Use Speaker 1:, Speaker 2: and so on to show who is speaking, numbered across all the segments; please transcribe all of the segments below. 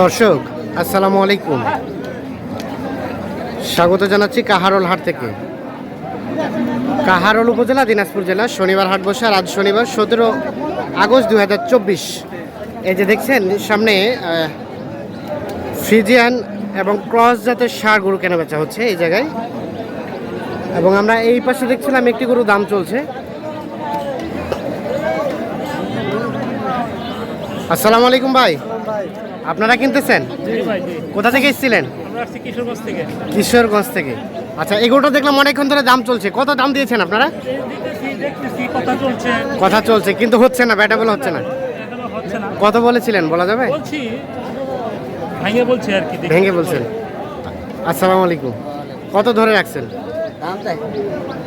Speaker 1: দর্শক, আসসালামু আলাইকুম। স্বাগত জানাচ্ছি কাহারোল হাট থেকে। কাহারোল উপজেলা, দিনাজপুর জেলা, শনিবার হাট বসে আজ শনিবার সতেরো আগস্ট দু হাজার চব্বিশ। এই যে দেখছেন, সামনে ফ্রিজিয়ান এবং ক্রস জাতের সার গরু কেনা বেচা হচ্ছে এই জায়গায়। এবং আমরা এই পাশে দেখছিলাম একটি গরু দাম চলছে। আসসালামু আলাইকুম ভাই। আপনারা কিনতেছেন? কোথা থেকে এসেছিলেন?
Speaker 2: আমরা কিশোরগঞ্জ থেকে।
Speaker 1: আচ্ছা এগুলোটা দেখলাম অনেকক্ষণ ধরে দাম চলছে। কত দাম দিয়েছেন আপনারা?
Speaker 2: কথা চলছে।
Speaker 1: কিন্তু হচ্ছে না ব্যাটাবল হচ্ছে না।
Speaker 2: হচ্ছে না।
Speaker 1: কত বলেছিলেন বলা যাবে?
Speaker 2: বলছি বলছি আর কি
Speaker 1: ভেঙে বলছেন। আসসালামু আলাইকুম। কত ধরে রাখছেন?
Speaker 3: দাম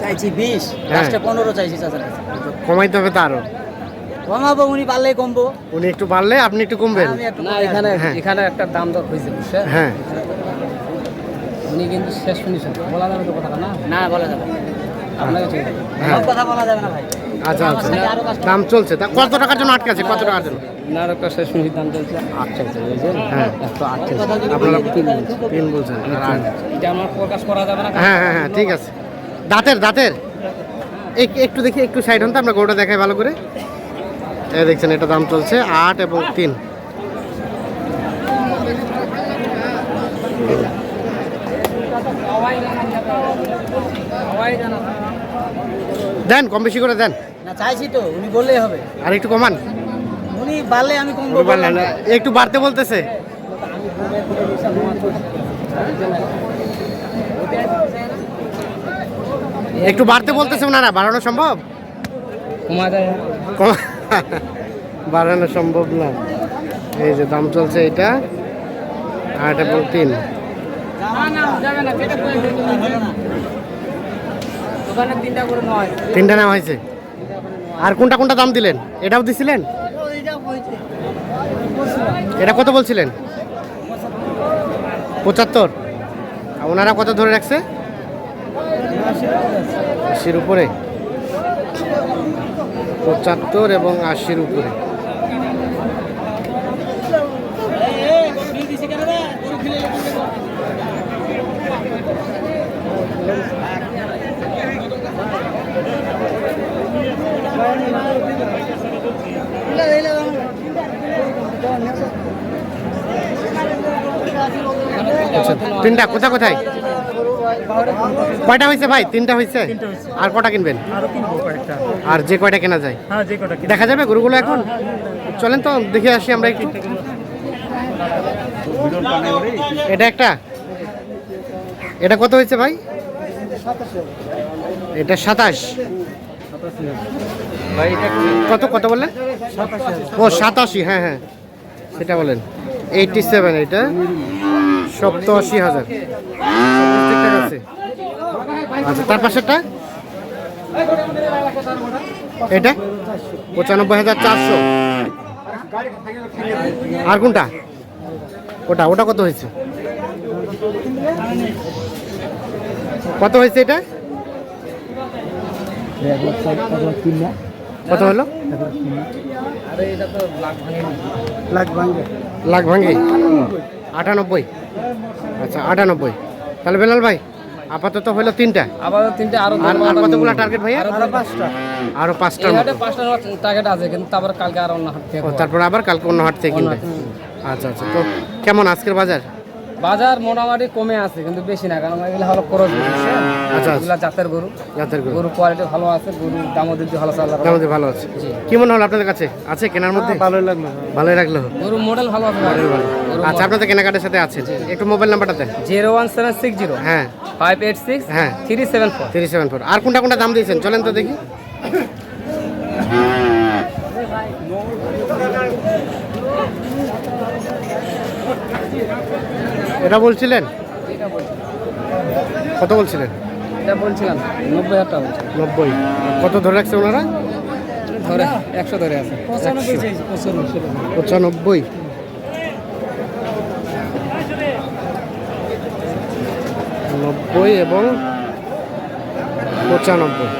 Speaker 3: চাইছি বিশ
Speaker 1: হ্যাঁ।
Speaker 3: পনেরো চাইছি
Speaker 1: কমাইতে হবে তো আরও।
Speaker 3: কমাবো উনি পারলেই কমবো।
Speaker 1: উনি একটু বাড়লে আপনি একটু কমবেন?
Speaker 3: আমি একটু
Speaker 4: না এখানে
Speaker 1: হ্যাঁ।
Speaker 4: এখানে একটা দাম দর হয়েছে বুঝছেন?
Speaker 1: হ্যাঁ।
Speaker 4: উনি কিন্তু শেষ শুনেছেন বলা যাবে তো কথা না?
Speaker 3: না বলা যাবে
Speaker 1: হ্যাঁ।
Speaker 3: সব কথা বলা যাবে না ভাই।
Speaker 1: আচ্ছা আচ্ছা। দাম চলছে। তা কত টাকার জন্য আটকে আছে? কত টাকার জন্য?
Speaker 4: শেষ দাম চলছে
Speaker 1: হ্যাঁ।
Speaker 4: একশো আট
Speaker 1: আপনারা
Speaker 4: তিন
Speaker 1: তিন বলছেন।
Speaker 4: এটা আমার প্রকাশ করা যাবে না।
Speaker 1: হ্যাঁ হ্যাঁ হ্যাঁ ঠিক আছে। দাঁতের দাঁতের। এক- একটু দেখি একটু সাইড হন তো আমরা গরুটা দেখাই ভালো করে। এই দেখছেন এটা দাম চলছে আট এবং তিন। দেন কম বেশি করে দেন।
Speaker 3: না চাইছি তো উনি বললেই হবে।
Speaker 1: আর একটু কমান।
Speaker 3: উনি বাড়লে আমি
Speaker 1: একটু বাড়তে বলতেছে। একটু বাড়তে বলতেছে ওনারা বাড়ানো সম্ভব?
Speaker 4: কমা যায়
Speaker 1: কম- বাড়ানো সম্ভব না। এই যে দাম চলছে এটা আট এবং তিন।
Speaker 4: তিনটা
Speaker 1: নেওয়া হয়েছে। আর কোনটা কোনটা দাম দিলেন? এটাও দিছিলেন? এটা কত বলছিলেন? পঁচাত্তর। ওনারা কত ধরে রাখছে? আশির উপরে। পঁচাত্তর এবং আশির উপরে। তিনটা কোথা কোথায়? কয়টা হয়েছে ভাই? তিনটা হয়েছে? আর কটা কিনবেন? আরও যে কয়টা কেনা যায়?
Speaker 2: হ্যাঁ।
Speaker 1: দেখা যাবে গরুগুলো এখন? চলেন তো দেখে আসি আমরা একটু। এটা একটা? এটা কত হয়েছে ভাই? এটা সাতাশ। কত কত বললেন? ও সাতাশি হ্যাঁ হ্যাঁ। সেটা বলেন। এইটটি সেভেন এটা। সপ্তাশি হাজার। আচ্ছা তার পাশেরটা? এটা? পঁচানব্বই হাজার চারশো। আর কোনটা? ওটা ওটা কত হয়েছে? কত হয়েছে এটা? কত হলো?
Speaker 4: লাখ ভাঙে
Speaker 1: লাখ ভাঙ্গি আটানব্বই। আচ্ছা আটানব্বই। তাহলে বেলাল ভাই আপাতত হলো তিনটা।
Speaker 4: আপাতত তিনটে আরও
Speaker 1: আর কতগুলো টার্গেট ভাই
Speaker 4: আরও পাঁচটা। আরও
Speaker 1: মতো।
Speaker 4: পাঁচটা টার্গেট আছে কিন্তু তারপর কালকে আর অন্য হাট থেকে
Speaker 1: তারপর আবার কালকে অন্য হাট থেকে কিনবে আচ্ছা আচ্ছা। তো কেমন আজকের বাজার?
Speaker 4: বাজার মোটামুটি কমে আছে কিন্তু বেশি না কারণ এগুলো হলো খরচ
Speaker 1: আচ্ছা।
Speaker 4: এগুলা জাতের গরু।
Speaker 1: জাতের গরু।
Speaker 4: গরু কোয়ালিটি ভালো আছে গরু দামও দিতে ভালো চাল
Speaker 1: আমাদের ভালো আছে। কি মনে হলো আপনাদের কাছে? আছে কেনার মধ্যে? ভালোই লাগল। ভালোই লাগল।
Speaker 4: গরু মডেল ভালো আছে
Speaker 1: আচ্ছা আপনাদের কেনাকাটার সাথে আছে। একটু মোবাইল নাম্বারটা দেন।
Speaker 4: Zero one seven six zero.
Speaker 1: হ্যাঁ।
Speaker 4: ফাইভ এইট সিক্স
Speaker 1: হ্যাঁ।
Speaker 4: Three seven four
Speaker 1: three seven four আর কোনটা কোনটা দাম দিয়েছেন? চলেন তো দেখি। এটা বলছিলেন? কত বলছিলেন?
Speaker 4: এটা বলছিলাম নব্বই হাজার টাকা
Speaker 1: নব্বই। কত ধরে রাখছে ওনারা?
Speaker 4: ধরে একশো ধরে আছে।
Speaker 1: পঁচানব্বই। নব্বই এবং পঁচানব্বই।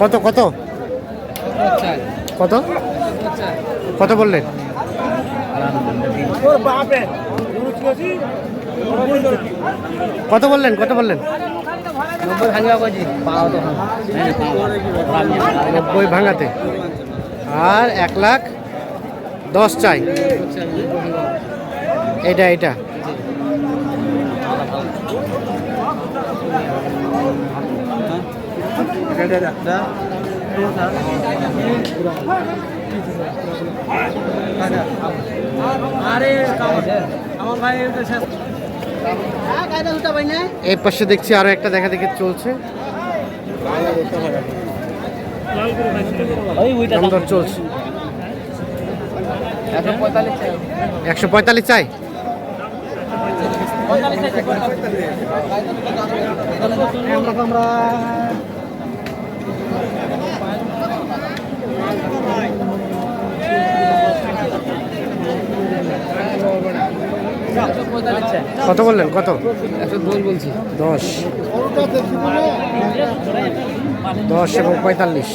Speaker 1: কত কত? কত? কত বললেন কত বললেন কত বললেন?
Speaker 4: নব্বই
Speaker 1: ভাঙাতে। আর এক লাখ? দশ চাই। এটা এটা। এই পাশে দেখছি আরও একটা দেখা দেখি চলছে। চলছে।
Speaker 4: একশো পঁয়তাল্লিশ
Speaker 1: চাই।
Speaker 3: আমরা
Speaker 1: কত বললেন? কত?
Speaker 4: একশো দশ বলছি।
Speaker 1: দশ। দশ এবং পঁয়তাল্লিশ।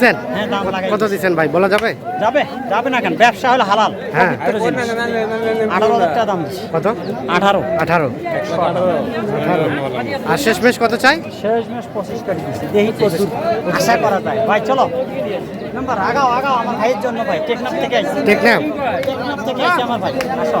Speaker 3: হ্যাঁ
Speaker 1: কত দিছেন ভাই? বলা যাবে?
Speaker 3: যাবে যাবে না কেন? ব্যবসা হলে হালাল।
Speaker 1: হ্যাঁ।
Speaker 3: আঠারো হাজার দাম
Speaker 1: কত?
Speaker 3: আঠারো।
Speaker 1: আঠারো। আঠারো। আর শেষমেশ কত চাই?
Speaker 3: শেষ মাস পঁচিশ দিচ্ছি আশা করা যায়। ভাই চলো। নাম্বার আগাও আগাও আমার ভাইয়ের জন্য ভাই। টেকনাফ থেকে টেকনাফ? থেকে আমার ভাই। আসো।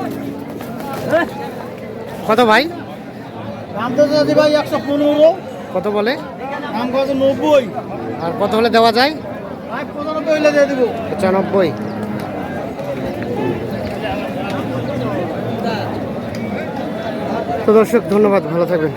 Speaker 1: কত ভাই?
Speaker 3: দাম তো দাদি ভাই একশো পনেরো।
Speaker 1: কত বলে?
Speaker 3: দাম কত নব্বই।
Speaker 1: আর কত হলে দেওয়া যায়?
Speaker 3: পনেরোটা হইলে দিয়ে দেবো।
Speaker 1: পঁচানব্বই। তো দর্শক ধন্যবাদ ভালো থাকবেন।